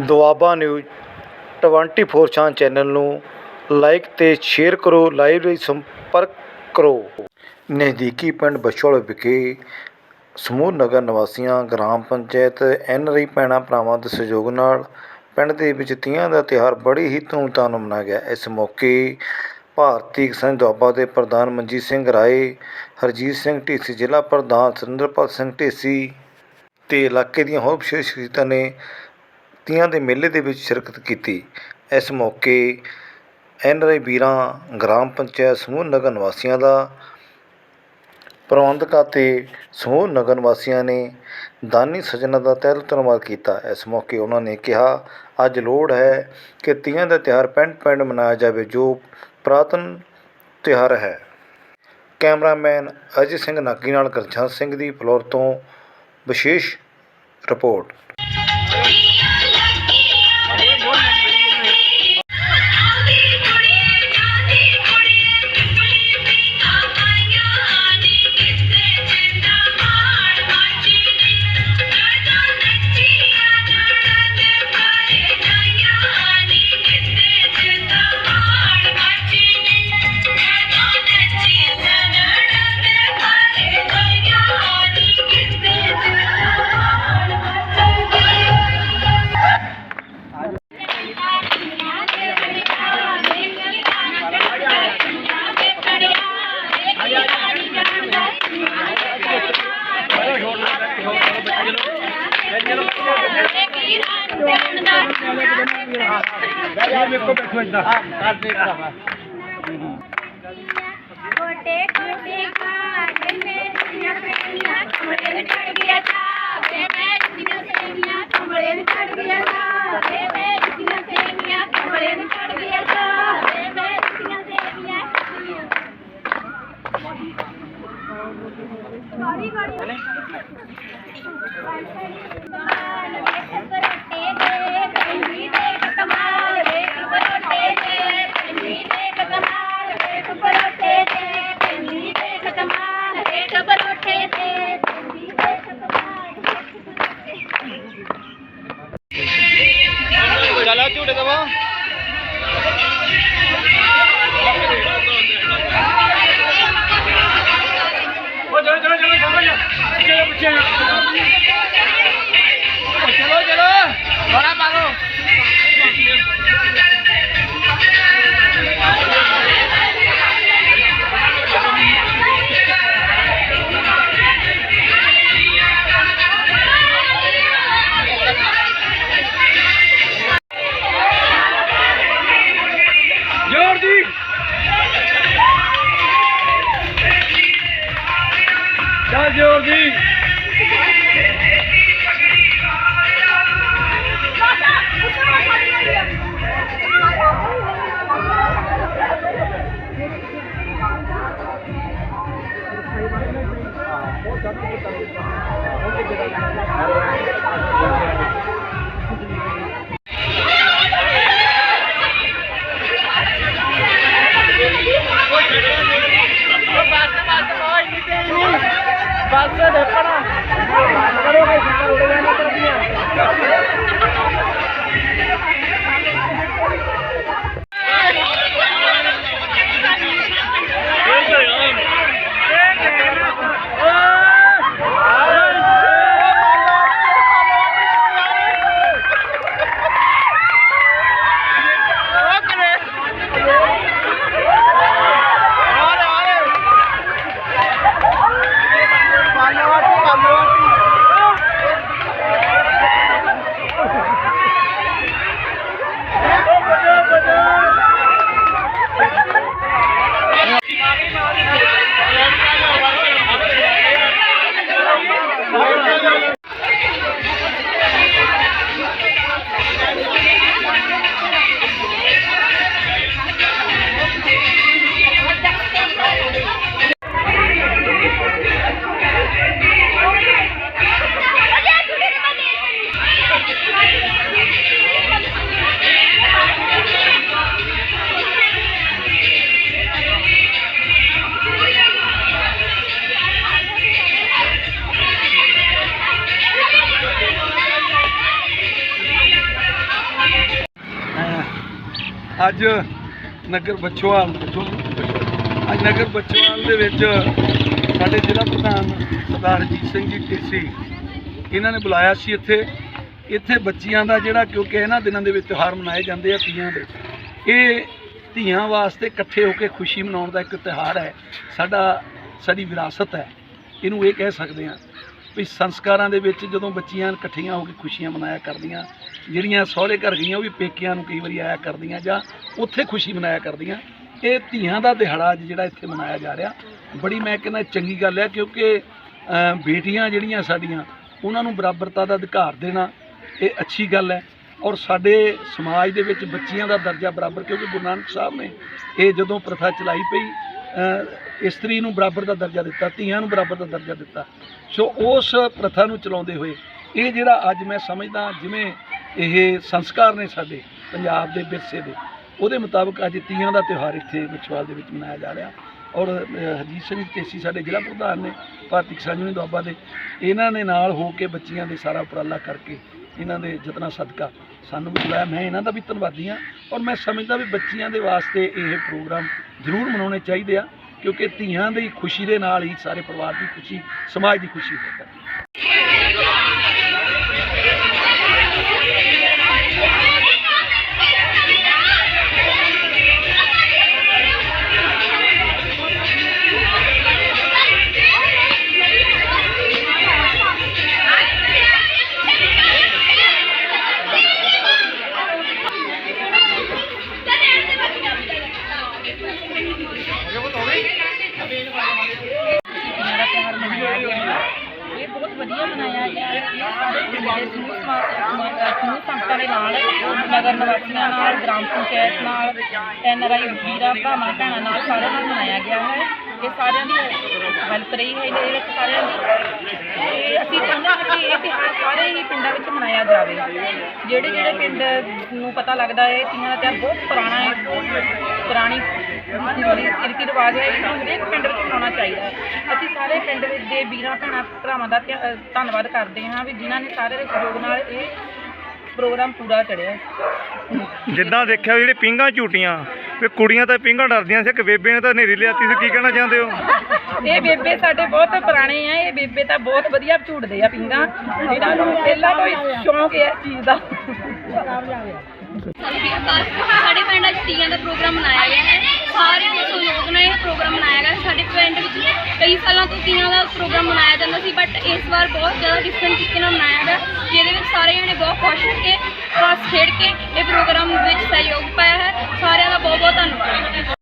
Doaba news 24 ਛਾਂ channel ਨੂੰ like ਤੇ ਸ਼ੇਅਰ ਕਰੋ, ਲਾਈਵ ਲਈ ਸੰਪਰਕ ਕਰੋ। ਨਜ਼ਦੀਕੀ ਪਿੰਡ ਬਛੋਲ ਵਿਖੇ ਸਮੂਹ ਨਗਰ ਨਿਵਾਸੀਆਂ, gram panchayat, N R I ਭੈਣਾਂ ਭਰਾਵਾਂ ਦੇ ਸਹਿਯੋਗ ਨਾਲ ਪਿੰਡ ਦੇ ਵਿੱਚ ਤੀਆਂ ਦਾ ਤਿਉਹਾਰ ਬੜੀ ਹੀ ਧੂਮਧਾਮ ਨਾਲ ਮਨਾਇਆ ਗਿਆ। ਇਸ ਮੌਕੇ ਭਾਰਤੀ ਕਿਸਾਨ ਦੁਆਬਾ ਦੇ ਪ੍ਰਧਾਨ ਮਨਜੀਤ ਸਿੰਘ ਰਾਏ, ਹਰਜੀਤ ਸਿੰਘ ਢੀਸੀ, ਜ਼ਿਲ੍ਹਾ ਪ੍ਰਧਾਨ ਸੁਰਿੰਦਰਪਾਲ ਸਿੰਘ ਢੀਸੀ ਤੇ ਇਲਾਕੇ ਦੀਆਂ ਹੋਰ ਵਿਸ਼ੇਸ਼ ਸ਼ਖਸੀਅਤਾਂ ਨੇ ਤੀਆਂ ਦੇ ਮੇਲੇ ਦੇ ਵਿੱਚ ਸ਼ਿਰਕਤ ਕੀਤੀ। ਇਸ ਮੌਕੇ ਐਨ ਆਰ ਆਈ ਵੀਰਾਂ, ਗ੍ਰਾਮ ਪੰਚਾਇਤ, ਸਮੂਹ ਨਗਰ ਨਿਵਾਸੀਆਂ ਦਾ ਪ੍ਰਬੰਧਕਾਂ ਅਤੇ ਸਮੂਹ ਨਗਰ ਨਿਵਾਸੀਆਂ ਨੇ ਦਾਨੀ ਸੱਜਣਾਂ ਦਾ ਤਹਿ ਦਿਲੋਂ ਧੰਨਵਾਦ ਕੀਤਾ। ਇਸ ਮੌਕੇ ਉਹਨਾਂ ਨੇ ਕਿਹਾ, ਅੱਜ ਲੋੜ ਹੈ ਕਿ ਤੀਆਂ ਦਾ ਤਿਉਹਾਰ ਪਿੰਡ ਪਿੰਡ ਮਨਾਇਆ ਜਾਵੇ, ਜੋ ਪੁਰਾਤਨ ਤਿਉਹਾਰ ਹੈ। ਕੈਮਰਾਮੈਨ ਅਜੇ ਸਿੰਘ ਨਾਗੀ ਨਾਲ ਗੁਰਜੰਟ ਸਿੰਘ ਦੀ ਫਲੋਰ ਤੋਂ ਵਿਸ਼ੇਸ਼ ਰਿਪੋਰਟ। गोटे गोटे काट में दुनिया प्रेमिया कमरे में चढ़ गया था वे मैं दुनिया प्रेमिया कमरे में चढ़ गया था वे मैं दुनिया प्रेमिया कमरे में चढ़ गया था वे मैं दुनिया प्रेमिया सॉरी सॉरी ਉਹ ਚਲੋ ਚਲੋ ਚਲੋ ਚਲੋ ਚਲੋ ਪਿੱਛੇ ਚੱਲ ਅੱਜ ਨਗਰ ਬਚੋਵਾਲ ਅੱਜ ਨਗਰ ਬਚੋਵਾਲ ਦੇ ਵਿੱਚ ਸਾਡੇ ਜ਼ਿਲ੍ਹਾ ਪ੍ਰਧਾਨ ਸਰਦਾਰ ਰਜੀਤ ਸਿੰਘ ਜੀ ਢੇਸੀ, ਇਹਨਾਂ ਨੇ ਬੁਲਾਇਆ ਸੀ ਇੱਥੇ। ਇੱਥੇ ਬੱਚੀਆਂ ਦਾ ਜਿਹੜਾ ਕਿਉਂਕਿ ਇਹਨਾਂ ਦਿਨਾਂ ਦੇ ਵਿੱਚ ਤਿਉਹਾਰ ਮਨਾਏ ਜਾਂਦੇ ਆ ਤੀਆਂ ਦੇ। ਇਹ ਧੀਆਂ ਵਾਸਤੇ ਇਕੱਠੇ ਹੋ ਕੇ ਖੁਸ਼ੀ ਮਨਾਉਣ ਦਾ ਇੱਕ ਤਿਉਹਾਰ ਹੈ। ਸਾਡਾ, ਸਾਡੀ ਵਿਰਾਸਤ ਹੈ। ਇਹਨੂੰ ਇਹ ਕਹਿ ਸਕਦੇ ਹਾਂ ਵੀ ਸੰਸਕਾਰਾਂ ਦੇ ਵਿੱਚ ਜਦੋਂ ਬੱਚੀਆਂ ਇਕੱਠੀਆਂ ਹੋ ਕੇ ਖੁਸ਼ੀਆਂ ਮਨਾਇਆ ਕਰਦੀਆਂ ਜਿਹੜੀਆਂ ਸਹੁਰੇ ਘਰ ਗਈਆਂ, ਉਹ ਵੀ ਪੇਕਿਆਂ ਨੂੰ ਕਈ ਵਾਰੀ ਆਇਆ ਕਰਦੀਆਂ ਜਾਂ ਉੱਥੇ ਖੁਸ਼ੀ ਮਨਾਇਆ ਕਰਦੀਆਂ। ਇਹ ਧੀਆਂ ਦਾ ਦਿਹਾੜਾ ਅੱਜ ਜਿਹੜਾ ਇੱਥੇ ਮਨਾਇਆ ਜਾ ਰਿਹਾ। ਬੜੀ ਮੈਂ ਕਹਿੰਦਾ ਚੰਗੀ ਗੱਲ ਹੈ ਕਿਉਂਕਿ ਬੇਟੀਆਂ ਜਿਹੜੀਆਂ ਸਾਡੀਆਂ, ਉਹਨਾਂ ਨੂੰ ਬਰਾਬਰਤਾ ਦਾ ਅਧਿਕਾਰ ਦੇਣਾ ਇਹ ਅੱਛੀ ਗੱਲ ਹੈ। ਔਰ ਸਾਡੇ ਸਮਾਜ ਦੇ ਵਿੱਚ ਬੱਚੀਆਂ ਦਾ ਦਰਜਾ ਬਰਾਬਰ ਕਿਉਂਕਿ ਗੁਰੂ ਨਾਨਕ ਸਾਹਿਬ ਨੇ ਇਹ ਜਦੋਂ ਪ੍ਰਥਾ ਚਲਾਈ ਪਈ ਇਸਤਰੀ ਨੂੰ ਬਰਾਬਰ ਦਾ ਦਰਜਾ ਦਿੱਤਾ, ਧੀਆਂ ਨੂੰ ਬਰਾਬਰ ਦਾ ਦਰਜਾ ਦਿੱਤਾ। ਸੋ ਉਸ ਪ੍ਰਥਾ ਨੂੰ ਚਲਾਉਂਦੇ ਹੋਏ ਇਹ ਜਿਹੜਾ ਅੱਜ ਮੈਂ ਸਮਝਦਾ, ਜਿਵੇਂ ਇਹ ਸੰਸਕਾਰ ਨੇ ਸਾਡੇ ਪੰਜਾਬ ਦੇ ਵਿਰਸੇ ਦੇ। ਉਹਦੇ ਮੁਤਾਬਕ ਅੱਜ ਤੀਆਂ ਦਾ ਤਿਉਹਾਰ ਇੱਥੇ ਵਿਛਵਾਲ ਦੇ ਵਿੱਚ ਮਨਾਇਆ ਜਾ ਰਿਹਾ। ਔਰ ਹਰਜੀਤ ਸਿੰਘ ਤੇਸੀ ਸਾਡੇ ਜ਼ਿਲ੍ਹਾ ਪ੍ਰਧਾਨ ਨੇ, ਭਾਰਤੀ ਕਿਸਾਨ ਯੂਨੀਅਨ ਦੁਆਬਾ ਦੇ। ਇਹਨਾਂ ਨੇ ਨਾਲ ਹੋ ਕੇ ਬੱਚੀਆਂ ਦੇ ਸਾਰਾ ਉਪਰਾਲਾ ਕਰਕੇ ਇਹਨਾਂ ਦੇ ਯਤਨਾਂ ਸਦਕਾ ਸਾਨੂੰ ਬੁਲਾਇਆ। ਮੈਂ ਇਹਨਾਂ ਦਾ ਵੀ ਧੰਨਵਾਦੀ ਹਾਂ ਔਰ ਮੈਂ ਸਮਝਦਾ ਵੀ ਬੱਚੀਆਂ ਦੇ ਵਾਸਤੇ ਇਹ ਪ੍ਰੋਗਰਾਮ ਜ਼ਰੂਰ ਮਨਾਉਣੇ ਚਾਹੀਦੇ ਆ, ਕਿਉਂਕਿ ਧੀਆਂ ਦੀ ਖੁਸ਼ੀ ਦੇ ਨਾਲ ਹੀ ਸਾਰੇ ਪਰਿਵਾਰ ਦੀ ਖੁਸ਼ੀ, ਸਮਾਜ ਦੀ ਖੁਸ਼ੀ ਹੈ। ਵਧੀਆ ਮਨਾਇਆ ਗਿਆ ਹੈ। ਇਹ ਸਾਰੇ ਪਿੰਡ ਸਮੂਹ ਸਮਾ- ਸਮੂਹ ਸੰਗਤਾਂ ਦੇ ਨਾਲ, ਨਗਰ ਨਿਵਾਸੀਆਂ ਨਾਲ, ਗ੍ਰਾਮ ਪੰਚਾਇਤ ਨਾਲ, ਐਨ ਵੀਰਾਂ ਭਰਾਵਾਂ, ਭੈਣਾਂ ਨਾਲ ਸਾਰਿਆਂ ਨਾਲ ਮਨਾਇਆ ਗਿਆ ਹੈ। ਇਹ ਸਾਰਿਆਂ ਦੀ ਹੈਲਪ ਰਹੀ ਹੈ ਇਹਦੇ ਵਿੱਚ ਸਾਰਿਆਂ ਦੀ। ਤੇ ਅਸੀਂ ਚਾਹੁੰਦੇ ਹਾਂ ਕਿ ਇਹ ਤਿਉਹਾਰ ਸਾਰੇ ਹੀ ਪਿੰਡਾਂ ਵਿੱਚ ਮਨਾਇਆ ਜਾਵੇ। ਜਿਹੜੇ ਜਿਹੜੇ ਪਿੰਡ ਨੂੰ ਪਤਾ ਲੱਗਦਾ ਹੈ ਤੀਆਂ ਦਾ ਤਿਉਹਾਰ ਬਹੁਤ ਪੁਰਾਣਾ ਹੈ। ਪੁਰਾਣੀ ਪੁਰਾਣੀ ਰੀਤੀ ਰਿਵਾਜ ਹੈ ਇਹਨੂੰ ਹਰੇਕ ਪਿੰਡ ਵਿੱਚ ਮਨਾਉਣਾ ਚਾਹੀਦਾ ਹੈ। ਅਸੀਂ ਸਾਰੇ ਪਿੰਡ ਵਿੱਚ ਦੇ ਵੀਰਾਂ ਭੈਣਾਂ ਭਰਾਵਾਂ ਦਾ ਧਿਆ- ਅ, ਧੰਨਵਾਦ ਕਰਦੇ ਹਾਂ ਵੀ ਜਿਨ੍ਹਾਂ ਨੇ ਸਾਰੇ ਦੇ ਸਹਿਯੋਗ ਨਾਲ ਇਹ ਪ੍ਰੋਗਰਾਮ ਪੂਰਾ ਚੜਿਆ ਜਿੱਦਾਂ ਦੇਖਿਆ ਜਿਹੜੇ ਪਿੰਗਾ ਝੂਟੀਆਂ ਵੀ ਕੁੜੀਆਂ ਤਾਂ ਪਿੰਗਾ ਡਰਦੀਆਂ ਸੀ ਇੱਕ ਬੇਬੇ ਨੇ ਤਾਂ ਨੇਰੀ ਲਿਆਤੀ ਸੀ ਕੀ ਕਹਿਣਾ ਚਾਹੁੰਦੇ ਹੋ? ਇਹ ਬੇਬੇ ਸਾਡੇ ਬਹੁਤ ਪੁਰਾਣੇ ਆ ਇਹ ਬੇਬੇ ਤਾਂ ਬਹੁਤ ਵਧੀਆ ਝੂਟਦੇ ਆ ਪਿੰਗਾ। ਇਹਨਾਂ ਨੂੰ ਪਹਿਲਾਂ ਤੋਂ ਹੀ ਸ਼ੌਂਕ ਹੈ ਇਸ ਚੀਜ਼ ਦਾ। ਸਾਡੇ ਪਿੰਡ ਅੱਜ ਤੀਆਂ ਦਾ ਪ੍ਰੋਗਰਾਮ ਮਨਾਇਆ ਗਿਆ ਹੈ। ਸਾਰਿਆਂ ਦੇ ਸਹਿਯੋਗ ਨਾਲ ਇਹ ਪ੍ਰੋਗਰਾਮ ਮਨਾਇਆ ਗਿਆ। ਸਾਡੇ ਪਿੰਡ ਵਿੱਚ ਕਈ ਸਾਲਾਂ ਤੋਂ ਤੀਆਂ ਦਾ ਪ੍ਰੋਗਰਾਮ ਮਨਾਇਆ ਜਾਂਦਾ ਸੀ ਬਟ ਇਸ ਵਾਰ ਬਹੁਤ ਜ਼ਿਆਦਾ ਡਿਫਰੈਂਟ ਤਰੀਕੇ ਨਾਲ ਮਨਾਇਆ ਗਿਆ, ਜਿਹਦੇ ਵਿੱਚ ਸਾਰੇ ਜਣੇ ਬਹੁਤ ਖੁਸ਼ ਹੋ ਕੇ ਪਾਸ ਖੇਡ ਕੇ ਇਹ ਪ੍ਰੋਗਰਾਮ ਵਿੱਚ ਸਹਿਯੋਗ ਪਾਇਆ ਹੈ। ਸਾਰਿਆਂ ਦਾ ਬਹੁਤ ਬਹੁਤ ਧੰਨਵਾਦ।